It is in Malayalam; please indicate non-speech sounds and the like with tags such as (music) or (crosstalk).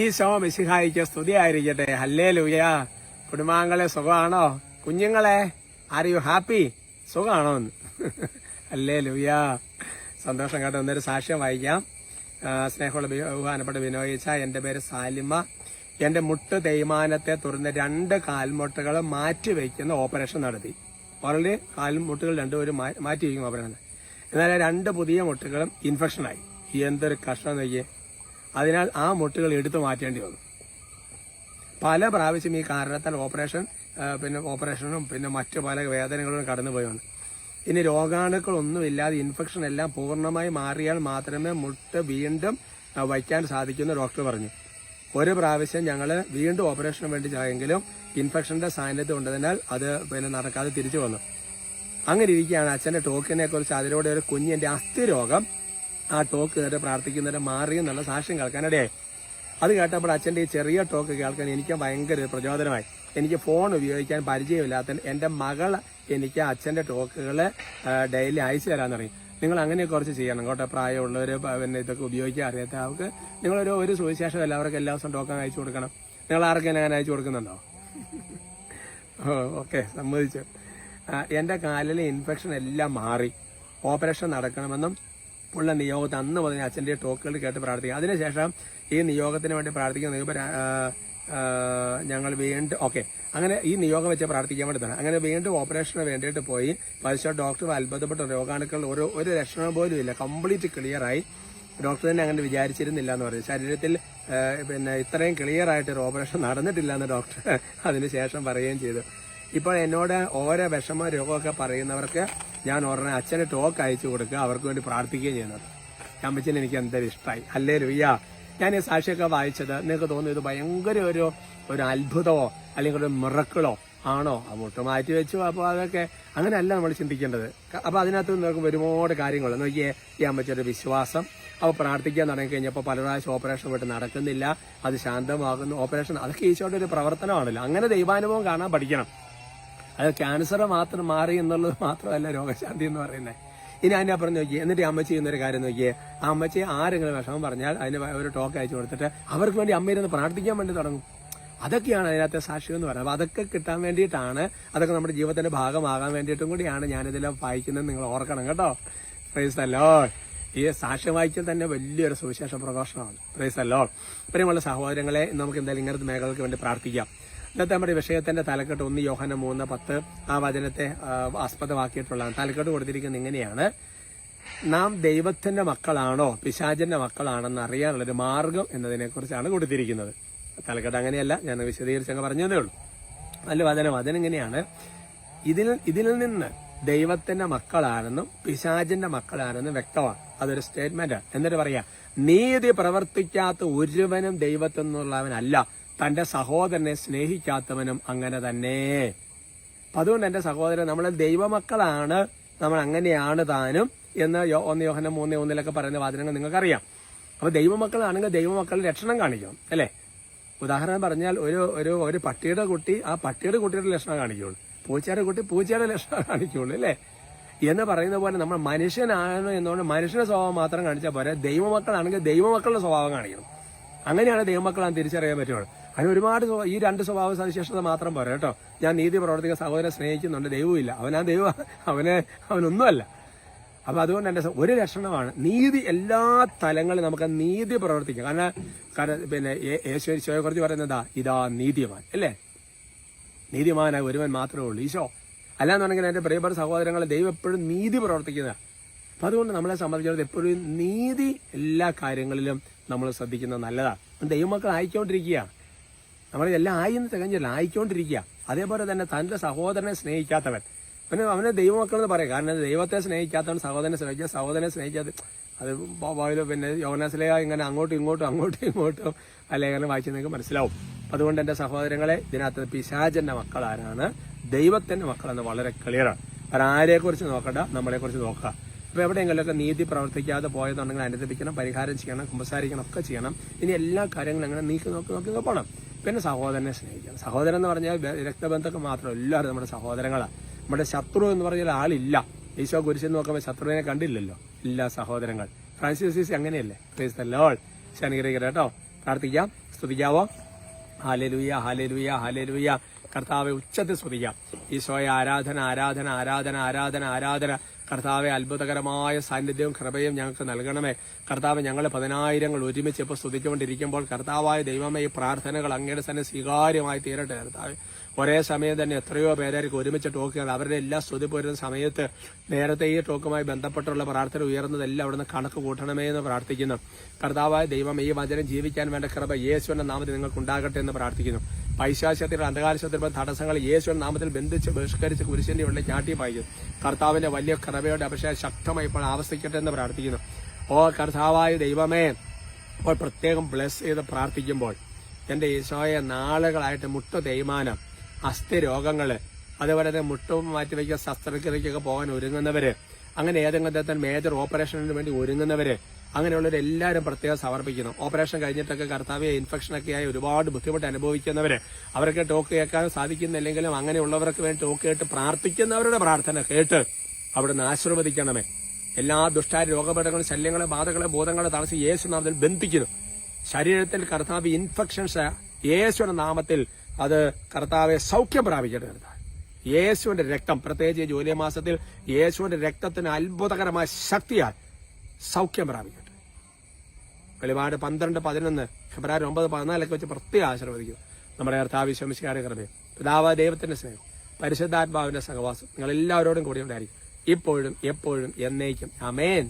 ഈ ശോ സ്തുതി സ്തുതിയായിരിക്കട്ടെ. ഹല്ലേ ലൂയ കുടുംബാംഗങ്ങളെ സുഖമാണോ? കുഞ്ഞുങ്ങളെ ആർ യു ഹാപ്പി സുഖമാണോ എന്ന് (laughs) ഹല്ലേ ലൂയ സന്തോഷം കേട്ടോ. ഒന്നൊരു സാക്ഷ്യം വായിക്കാം. സ്നേഹമുള്ള ബഹുമാനപ്പെട്ട വിനോയിച്ച എന്റെ പേര് സാലിമ. എന്റെ മുട്ട് തേയ്മാനത്തെ തുറന്ന് രണ്ട് കാൽമുട്ടുകൾ മാറ്റി വയ്ക്കുന്ന ഓപ്പറേഷൻ നടത്തി. ഓൾറെഡി കാൽമുട്ടുകൾ രണ്ടുപേരും മാറ്റി വയ്ക്കും ഓപ്പറേഷൻ എന്നാൽ രണ്ട് പുതിയ മുട്ടുകളും ഇൻഫെക്ഷനായി. എന്തൊരു കഷ്ടം നോക്കിയേ. അതിനാൽ ആ മുട്ടുകൾ എടുത്തു മാറ്റേണ്ടി വന്നു. പല പ്രാവശ്യം ഈ കാരണത്താൽ ഓപ്പറേഷൻ പിന്നെ ഓപ്പറേഷനും പിന്നെ മറ്റു പല വേദനകളും കടന്നുപോയാണ് ഇനി രോഗാണുക്കളൊന്നുമില്ലാതെ ഇൻഫെക്ഷൻ എല്ലാം പൂർണമായി മാറിയാൽ മാത്രമേ മുട്ട വീണ്ടും വയ്ക്കാൻ സാധിക്കുമെന്ന് ഡോക്ടർ പറഞ്ഞു. ഒരു പ്രാവശ്യം ഞങ്ങൾ വീണ്ടും ഓപ്പറേഷന് വേണ്ടി ചായെങ്കിലും ഇൻഫെക്ഷന്റെ സാന്നിധ്യം ഉണ്ടതിനാൽ അത് പിന്നെ നടക്കാതെ തിരിച്ചു വന്നു. അങ്ങനെ ഇരിക്കുകയാണ് അച്ഛന്റെ ടോക്കിനെ കുറിച്ച് അതിലൂടെ ഒരു കുഞ്ഞിന്റെ അസ്ഥി രോഗം ആ ടോക്ക് നേരെ പ്രാർത്ഥിക്കുന്നവരെ മാറി എന്നുള്ള സാക്ഷ്യം കേൾക്കാനിടയായി. അത് കേട്ടപ്പോൾ അച്ഛന്റെ ഈ ചെറിയ ടോക്ക് കേൾക്കാൻ എനിക്ക് ഭയങ്കര പ്രചോദനമായി. എനിക്ക് ഫോൺ ഉപയോഗിക്കാൻ പരിചയമില്ലാത്ത എന്റെ മകൾ എനിക്ക് അച്ഛന്റെ ടോക്കുകൾ ഡെയിലി അയച്ചു തരാൻ തുടങ്ങി നിങ്ങൾ അങ്ങനെ കുറച്ച് ചെയ്യണം കേട്ടോ. പ്രായമുള്ളവർ പിന്നെ ഇതൊക്കെ ഉപയോഗിക്കാൻ അറിയാത്ത അവർക്ക് നിങ്ങളൊരു ഒരു സുവിശേഷം എല്ലാവർക്കും എല്ലാ ദിവസവും ടോക്കൺ അയച്ചു കൊടുക്കണം. നിങ്ങൾ ആർക്കെങ്കിലും അങ്ങനെ അയച്ചു കൊടുക്കുന്നുണ്ടോ? ഓക്കെ സമ്മതിച്ചു. എന്റെ കാലിലെ ഇൻഫെക്ഷൻ എല്ലാം മാറി. ഓപ്പറേഷൻ നടക്കണമെന്നും ഉള്ള നിയോഗത്തെ അന്ന് മുതൽ അച്ഛന്റെ ടോക്കുകൾ കേട്ട് പ്രാർത്ഥിക്കുക അതിനുശേഷം ഈ നിയോഗത്തിന് വേണ്ടി പ്രാർത്ഥിക്കുന്ന ഞങ്ങൾ വീണ്ടും ഓക്കെ അങ്ങനെ ഈ നിയോഗം വെച്ച് പ്രാർത്ഥിക്കാൻ വേണ്ടി തന്നെ. അങ്ങനെ വീണ്ടും ഓപ്പറേഷന് വേണ്ടിയിട്ട് പോയി. പരിശോ ഡോക്ടർ അത്ഭുതപ്പെട്ട രോഗാണുക്കൾ ഒരു ഒരു ലക്ഷണം പോലും ഇല്ല. കംപ്ലീറ്റ് ക്ലിയറായി. ഡോക്ടർ തന്നെ അങ്ങനെ വിചാരിച്ചിരുന്നില്ല എന്ന് പറഞ്ഞു. ശരീരത്തിൽ പിന്നെ ഇത്രയും ക്ലിയറായിട്ട് ഒരു ഓപ്പറേഷൻ നടന്നിട്ടില്ല എന്ന് ഡോക്ടർ അതിനുശേഷം പറയുകയും ചെയ്തു. ഇപ്പോൾ എന്നോട് ഓരോ വിഷമ രോഗമൊക്കെ പറയുന്നവർക്ക് ഞാൻ ഉടനെ അച്ഛന് ടോക്ക് അയച്ചു കൊടുക്കുക അവർക്ക് വേണ്ടി പ്രാർത്ഥിക്കുകയും ചെയ്യുന്നത്. അമ്മച്ചന് എനിക്ക് എന്തൊരു ഇഷ്ടമായി അല്ലേ ലുയ്യ ഞാൻ ഈ സാക്ഷിയൊക്കെ വായിച്ചത് നിങ്ങൾക്ക് തോന്നുന്നു ഇത് ഭയങ്കര ഒരു ഒരു അത്ഭുതമോ അല്ലെങ്കിൽ ഒരു മിറക്കിളോ ആണോ? അങ്ങോട്ട് മാറ്റി വെച്ചു അപ്പോൾ അതൊക്കെ അങ്ങനെയല്ല നമ്മൾ ചിന്തിക്കേണ്ടത്. അപ്പോൾ അതിനകത്ത് നോക്കുമ്പോൾ ഒരുപാട് കാര്യങ്ങൾ. നോക്കിയേ ഈ അമ്മച്ചൊരു വിശ്വാസം. അപ്പോൾ പ്രാർത്ഥിക്കാൻ തുടങ്ങി കഴിഞ്ഞപ്പോൾ പല പ്രാവശ്യം ഓപ്പറേഷൻ പോയിട്ട് നടക്കുന്നില്ല. അത് ശാന്തമാകുന്നു. ഓപ്പറേഷൻ അതൊക്കെ ഈശോയുടെ ഒരു പ്രവർത്തനമാണല്ലോ. അങ്ങനെ ദൈവാനുഭവം കാണാൻ പഠിക്കണം. അത് ക്യാൻസർ മാത്രം മാറി എന്നുള്ളത് മാത്രമല്ല രോഗശാന്തി എന്ന് പറയുന്നത്. ഇനി അതിനെ അപ്പുറം നോക്കിയേ എന്നിട്ട് അമ്മ ചെയ്യുന്ന ഒരു കാര്യം നോക്കിയേ. ആ അമ്മച്ചി ആരെങ്കിലും വിഷമം പറഞ്ഞാൽ അതിന് ഒരു ടോക്ക് അയച്ചു കൊടുത്തിട്ട് അവർക്ക് വേണ്ടി അമ്മയിരുന്ന് പ്രാർത്ഥിക്കാൻ വേണ്ടി തുടങ്ങും. അതൊക്കെയാണ് അതിനകത്തെ സാക്ഷ്യം എന്ന് പറയുന്നത്. അതൊക്കെ കിട്ടാൻ വേണ്ടിയിട്ടാണ് അതൊക്കെ നമ്മുടെ ജീവിതത്തിന്റെ ഭാഗമാകാൻ വേണ്ടിയിട്ടും കൂടിയാണ് ഞാനിതിൽ വായിക്കുന്നത്. നിങ്ങൾ ഓർക്കണം കേട്ടോ. പ്രൈസ് അല്ലോ ഈ സാക്ഷ്യം വായിച്ചാൽ തന്നെ വലിയൊരു സുവിശേഷ പ്രഘോഷണമാണ്. പ്രൈസ് അല്ലോ പ്രിയമുള്ള സഹോദരങ്ങളെ നമുക്ക് എന്തായാലും ഇങ്ങനത്തെ മേഖലകൾക്ക് വേണ്ടി പ്രാർത്ഥിക്കാം. ഇന്നത്തെ നമ്മുടെ വിഷയത്തിന്റെ തലക്കെട്ട് ഒന്ന് യോഹന മൂന്ന് പത്ത് ആ വചനത്തെ ആസ്പദമാക്കിയിട്ടുള്ളതാണ്. തലക്കെട്ട് കൊടുത്തിരിക്കുന്നത് ഇങ്ങനെയാണ്. നാം ദൈവത്തിന്റെ മക്കളാണോ പിശാചിന്റെ മക്കളാണെന്ന് അറിയാനുള്ള ഒരു മാർഗം എന്നതിനെ കുറിച്ചാണ് കൊടുത്തിരിക്കുന്നത്. തലക്കെട്ട് അങ്ങനെയല്ല ഞാൻ വിശദീകരിച്ചങ്ങ് പറഞ്ഞതേ ഉള്ളൂ. നല്ല വചനം. വചനം ഇങ്ങനെയാണ്. ഇതിൽ ഇതിൽ നിന്ന് ദൈവത്തിന്റെ മക്കളാണെന്നും പിശാചിന്റെ മക്കളാണെന്നും വ്യക്തമാണ്. അതൊരു സ്റ്റേറ്റ്മെന്റാണ് എന്നിട്ട് പറയാ നീതി പ്രവർത്തിക്കാത്ത ഒരുവനും ദൈവത്തിൽ നിന്നുള്ളവനല്ല. തന്റെ സഹോദരനെ സ്നേഹിക്കാത്തവനും അങ്ങനെ തന്നെ. അതുകൊണ്ട് എന്റെ സഹോദരൻ നമ്മളെ ദൈവമക്കളാണ് നമ്മൾ അങ്ങനെയാണ് താനും എന്ന് ഒന്ന് യോഹന മൂന്ന് ഒന്നിലൊക്കെ പറയുന്ന വാചനങ്ങൾ നിങ്ങൾക്കറിയാം. അപ്പൊ ദൈവമക്കളാണെങ്കിൽ ദൈവമക്കൾ ലക്ഷണം കാണിക്കണം അല്ലേ? ഉദാഹരണം പറഞ്ഞാൽ ഒരു ഒരു ഒരു പട്ടിയുടെ കുട്ടി ആ പട്ടിയുടെ കുട്ടിയുടെ ലക്ഷണം കാണിക്കുകയുള്ളൂ പൂച്ചയുടെ കുട്ടി പൂച്ചയുടെ ലക്ഷണം കാണിക്കുകയുള്ളൂ അല്ലേ? എന്ന് പറയുന്ന പോലെ നമ്മൾ മനുഷ്യനാണ് എന്നുകൊണ്ട് മനുഷ്യന്റെ സ്വഭാവം മാത്രം കാണിച്ചാൽ പോരാ. ദൈവമക്കളാണെങ്കിൽ ദൈവമക്കളുടെ സ്വഭാവം കാണിക്കണം. അങ്ങനെയാണ് ദൈവമക്കളാണ് തിരിച്ചറിയാൻ പറ്റുള്ളൂ. അതിന് ഒരുപാട് ഈ രണ്ട് സ്വഭാവ സവിശേഷത മാത്രം പോരാ കേട്ടോ. ഞാൻ നീതി പ്രവർത്തിക്കുന്ന സഹോദരനെ സ്നേഹിക്കുന്നുണ്ട് ദൈവമില്ല അവനാ ദൈവ അവനെ അവനൊന്നുമല്ല. അപ്പൊ അതുകൊണ്ട് എന്റെ ഒരു ലക്ഷണമാണ് നീതി എല്ലാ തലങ്ങളിലും നമുക്ക് നീതി പ്രവർത്തിക്കാം. കാരണം കാരണം പിന്നെ യേശു കുറിച്ച് പറയുന്നതാ ഇതാ നീതിമാൻ അല്ലേ? നീതിമാനായ ഒരുവൻ മാത്രമേ ഉള്ളൂ ഈശോ. അല്ലാന്നുണ്ടെങ്കിൽ എന്റെ പ്രിയപ്പെട്ട സഹോദരങ്ങളെ ദൈവം എപ്പോഴും നീതി പ്രവർത്തിക്കുന്നതാണ് അപ്പൊ അതുകൊണ്ട് നമ്മളെ സംബന്ധിച്ചിടത്തോളം എപ്പോഴും നീതി എല്ലാ കാര്യങ്ങളിലും നമ്മൾ ശ്രദ്ധിക്കുന്നത് നല്ലതാണ് ദൈവമക്കൾ ആയിക്കൊണ്ടിരിക്കുക നമ്മൾ എല്ലാം ആയി എന്ന് തികഞ്ഞില്ല. ആയിക്കൊണ്ടിരിക്കുക. അതേപോലെ തന്നെ തന്റെ സഹോദരനെ സ്നേഹിക്കാത്തവൻ. പിന്നെ അവനെ ദൈവമക്കളെന്ന് പറയാം. കാരണം ദൈവത്തെ സ്നേഹിക്കാത്തവൻ സഹോദരനെ സ്നേഹിക്കുക സഹോദരനെ സ്നേഹിക്കാത്ത അത് ബൈബിളിൽ പിന്നെ യോനാസിലെ ഇങ്ങനെ അങ്ങോട്ടും ഇങ്ങോട്ടും അങ്ങോട്ടും ഇങ്ങോട്ടും അല്ലെങ്കിൽ വായിച്ചു നിങ്ങൾക്ക് മനസ്സിലാവും. അതുകൊണ്ട് എന്റെ സഹോദരങ്ങളെ ഇതിനകത്ത് പിശാചന്റെ മക്കൾ ആരാണ്? ദൈവത്തിന്റെ മക്കളെന്ന് വളരെ ക്ലിയറാണ് കാരണം ആരെക്കുറിച്ച് നോക്കണ്ട നമ്മളെ കുറിച്ച് നോക്കുക. അപ്പൊ എവിടെയെങ്കിലുമൊക്കെ നീതി പ്രവർത്തിക്കാതെ പോയതുണ്ടെങ്കിൽ അനുദപിക്കണം പരിഹാരം ചെയ്യണം കുമ്പസാരിക്കണം ഒക്കെ ചെയ്യണം. ഇനി എല്ലാ കാര്യങ്ങളും അങ്ങനെ നീക്കി നോക്കി നോക്കി പോകണം പിന്നെ സഹോദരനെ സ്നേഹിക്കണം. സഹോദരൻ എന്ന് പറഞ്ഞാൽ ബ- രക്തബന്ധമൊക്കെ മാത്രം എല്ലാവരും നമ്മുടെ സഹോദരങ്ങളാണ് നമ്മുടെ ശത്രു എന്ന് പറഞ്ഞാൽ ആളില്ല. ഈശോ കുരിശൻ നോക്കുമ്പോൾ ശത്രുവിനെ കണ്ടില്ലല്ലോ. എല്ലാ സഹോദരങ്ങൾ. ഫ്രാൻസിസ് സീസി അങ്ങനെയല്ലേ പ്രൈസ് ദ ലോർഡ് ശനിഗ്രഹിക്കട്ടെ കേട്ടോ. പ്രാർത്ഥിക്കാം. സ്തുതിക്കാവോ? ഹാലലുയ ഹാലലുയ ഹാലലുയ കർത്താവെ ഉച്ചത്തിൽ സ്തുതിക്കാം. ഈശോയെ ആരാധന ആരാധന ആരാധന ആരാധന ആരാധന. കർത്താവെ അത്ഭുതകരമായ സാന്നിധ്യവും കൃപയും ഞങ്ങൾക്ക് നൽകണമേ. കർത്താവ് ഞങ്ങൾ പതിനായിരങ്ങൾ ഒരുമിച്ച് ഇപ്പോൾ സ്തുതിച്ചുകൊണ്ടിരിക്കുമ്പോൾ കർത്താവായ ദൈവമേ ഈ പ്രാർത്ഥനകൾ അങ്ങയുടെ തന്നെ സ്വീകാര്യമായി തീരട്ടെ കർത്താവ്. ഒരേ സമയം തന്നെ എത്രയോ പേരായിരിക്കും ഒരുമിച്ച് ടോക്കുകൾ അവരുടെ എല്ലാ സ്തുതി പോരുന്ന സമയത്ത് നേരത്തെ ഈ ടോക്കുമായി ബന്ധപ്പെട്ടുള്ള പ്രാർത്ഥന ഉയർന്നതെല്ലാം അവിടുന്ന് കണക്ക് കൂട്ടണമേ എന്ന് പ്രാർത്ഥിക്കുന്നു. കർത്താവായ ദൈവം ഈ വചനം ജീവിക്കാൻ വേണ്ട കൃപ യേശുവിന്റെ നാമത്തിൽ നിങ്ങൾക്ക് ഉണ്ടാകട്ടെ എന്ന് പ്രാർത്ഥിക്കുന്നു. പൈശാശത്തിന്റെ അന്ധകാരശത്തിന്റെ തടസ്സങ്ങൾ യേശുവിന്റെ നാമത്തിൽ ബന്ധിച്ച് ബഹിഷ്കരിച്ച് കുരിശിന്റെ ഉള്ളിൽ ചാട്ടി പായിച്ചു കർത്താവിന്റെ വലിയ കൃപയുടെ അഭിഷേകം ശക്തമായി ഇപ്പോൾ ആവർത്തിക്കട്ടെ എന്ന് പ്രാർത്ഥിക്കുന്നു. ഓ കർത്താവായ ദൈവമേ ഇപ്പോൾ പ്രത്യേകം ബ്ലസ് ചെയ്ത് പ്രാർത്ഥിക്കുമ്പോൾ എന്റെ ഈശോയെ നാളുകളായിട്ട് മുട്ട തേയ്മാനം അസ്ഥിരോഗങ്ങൾ അതുപോലെ തന്നെ മുട്ടും മാറ്റിവെക്കുക ശസ്ത്രക്രിയക്കൊക്കെ പോകാൻ ഒരുങ്ങുന്നവര് അങ്ങനെ ഏതെങ്കിലും തരത്തിൽ മേജർ ഓപ്പറേഷനിന് വേണ്ടി ഒരുങ്ങുന്നവര് അങ്ങനെയുള്ളവർ എല്ലാവരും പ്രത്യേകം സമർപ്പിക്കുന്നു. ഓപ്പറേഷൻ കഴിഞ്ഞിട്ടൊക്കെ കർത്താവ് ഇൻഫെക്ഷനൊക്കെ ആയി ഒരുപാട് ബുദ്ധിമുട്ട് അനുഭവിക്കുന്നവര് അവർക്ക് ടോക്ക് കേൾക്കാൻ സാധിക്കുന്നില്ലെങ്കിലും അങ്ങനെയുള്ളവർക്ക് വേണ്ടി ടോക്ക് കേട്ട് പ്രാർത്ഥിക്കുന്നവരുടെ പ്രാർത്ഥന കേട്ട് അവിടുന്ന് ആശീർവദിക്കണമേ. എല്ലാ ദുഷ്ടാര രോഗപടങ്ങളും ശല്യങ്ങളും ബാധകളെ ബോധങ്ങളെ തടസ്സം യേശു നാമത്തിൽ ബന്ധിക്കുന്നു. ശരീരത്തിൽ കർത്താവ് ഇൻഫെക്ഷൻസ് യേശുവിന്റെ നാമത്തിൽ അത് കർത്താവെ സൗഖ്യം പ്രാപിക്കട്ടെ കർത്താവ്. യേശുവിന്റെ രക്തം പ്രത്യേകിച്ച് ജോലി മാസത്തിൽ യേശുവിന്റെ രക്തത്തിന് അത്ഭുതകരമായ ശക്തിയാൽ സൗഖ്യം പ്രാപിക്കട്ടെ. വെളിപാട് പന്ത്രണ്ട് പതിനൊന്ന് ഫെബ്രുവരി ഒമ്പത് പതിനാലൊക്കെ വെച്ച് പ്രത്യേകം ആശീർവദിക്കും. നമ്മുടെ കർത്താവ് ശമിഷ്കാര കൃപയും പിതാവ് ദൈവത്തിന്റെ സ്നേഹം പരിശുദ്ധാത്മാവിന്റെ സഹവാസം നിങ്ങൾ എല്ലാവരോടും കൂടി ഉണ്ടായിരിക്കും. ഇപ്പോഴും എപ്പോഴും എന്നേക്കും. അമേൻ